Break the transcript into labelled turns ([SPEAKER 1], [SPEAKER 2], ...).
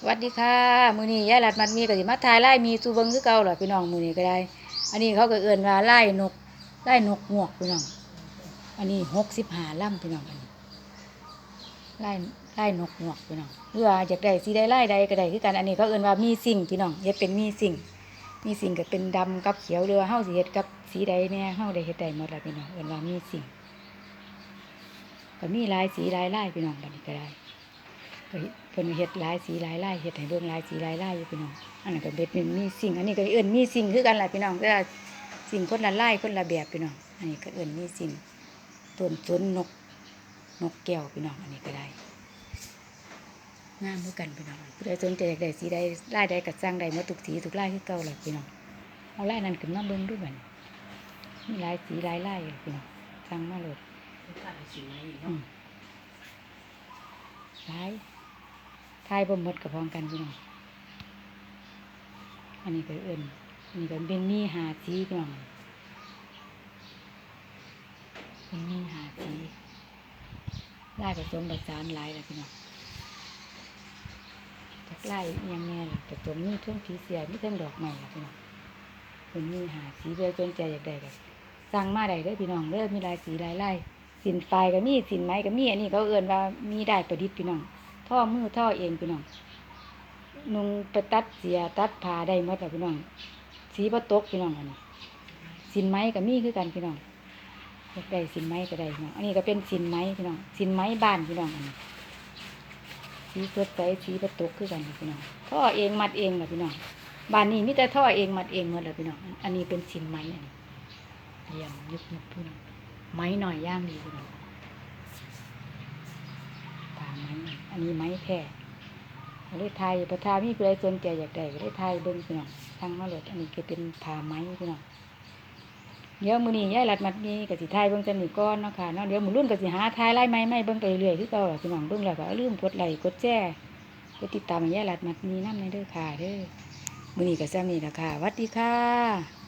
[SPEAKER 1] สวัสดีค่ะมือนี้ยายหลัดมันมีก็สิมาทายไล่มีสูเบิงคือเก่าหรอพี่น้องมือนี้ก็ได้ อันนี้เขาก็เอื่นว่าไล่นกไล่นกงวกพี่น้อง อันนี้หกสิบห้าลำพี่น้องอันนี้ไล่ไล่นกงวกพี่น้องหรือว่าอยากได้สีใดไล่ใดก็ได้คือกันอันนี้เขาเอื่นว่ามีสิ่งพี่น้องเฮ็ดเป็นมีสิ่ง มีสิ่งก็เป็นดำกับเขียวเรือว่าเฮาสิเฮ็ดกับสีใดเนี่ยเฮาได้เฮ็ดได้หมดล้วพี่น้องเอื่นว่ามีสิ่งก็มีลายสีลายไลายพี่น้องบัดนี้ก็ได้ พิ่นเฮ็ดหลายสีหลายลายเฮ็ดให้เบิ่งหลายสีหลายลายอยู่พี่น้องอันนั้นก็เบ็ดเป็นมีสิ่งอันนี้ก็เอิ้นมีสิ่งคือกันล่ะพี่น้องแต่สิ่งคนละลายคนละแบบพี่น้องอันนี้ก็เอิ้นมีสิ่งต้นสนนกนกแก้วพี่น้องอันนี้ก็ได้งามเหมือนกันพี่น้องผู้ใดสนใจอยากได้สีใดลายใดก็สั่งได้มดทุกสีทุกลายคือเก่าเลยพี่น้องเอาลายนั้นขึ้นมาเบิ่งดูบันมีหลายสีหลายลายอยู่พี่น้องสั่งมาเลย อืมทาย ทายบ่หมดกับพร้องกันพี่น้องอันนี้ก็เอิ้นอันนี้ก็เป็นมีหาสีพี่น้องเป็นมีหาสีลายผสมผสานหลายแล้วพี่น้องจากลายอิหยังแน่ล่ะผสมมีทุ่งผีเสียมีเทั้งดอกใหม่ล่ะพี่น้องเป็นมีหาสีเพื่อสนใจอยากได้ก็สั่งมาได้เด้อพี่น้องเด้อมีหลายสีหลายไลายสินไฟก็มีสินไม้ก็มีอันนี้เขาเอื่นว่ามีได้ประดิษฐ์พี่น้อง ท่อมือท่อเองพี่น้องนุงไปตัดเสียตัดผ้าได้หมดแล้วพี่น้อง สีประตกพี่น้องอันนี้สินไม้ก็มีคือกันพี่น้องได้สินไม้ก็ได้พี่น้องอันนี้ก็เป็นสินไม้พี่น้องสินไม้บ้านพี่น้องอันนี้สีสดใสสีประตกคือกันพี่น้องท่อเองมัดเองแหละพี่น้องบ้านนี้มีแต่ท่อเองมัดเองหมดเลยพี่น้อง อันนี้เป็นสินไม้อันนี้เยี่ยมยุบยุบพี่น้องไม้หน่อยย่างดีพี่น้อง ไม้อันนี้ไม้แพร่ก็เลยไทยประทามีผู้ใดสนใจอยากได้ก็เลยไทยเบิ้งพี่น้องทั้งมาเลยอันนี้ก็เป็นผ่าไม้พี่น้องเดี๋ยวมือนี้ยายหลัดมัดมีก็สิไทยเบิ้งจังนี้ก่อนเนาะค่ะเนาะเดี๋ยวมือรุ่นก็สิหาไทยไล่ไม้ไม้เบิ้งไปเรื่อยๆคือเก่าล่ะพี่น้องเบิ้งแล้วก็ลืมกดไลค์กดแชร์กดติดตามให้ยายหลัดมัดมีน้ำในเด้อค่ะเด้อมือนี้ก็ซ้ำนี่ล่ะค่ะวัสดีค่ะ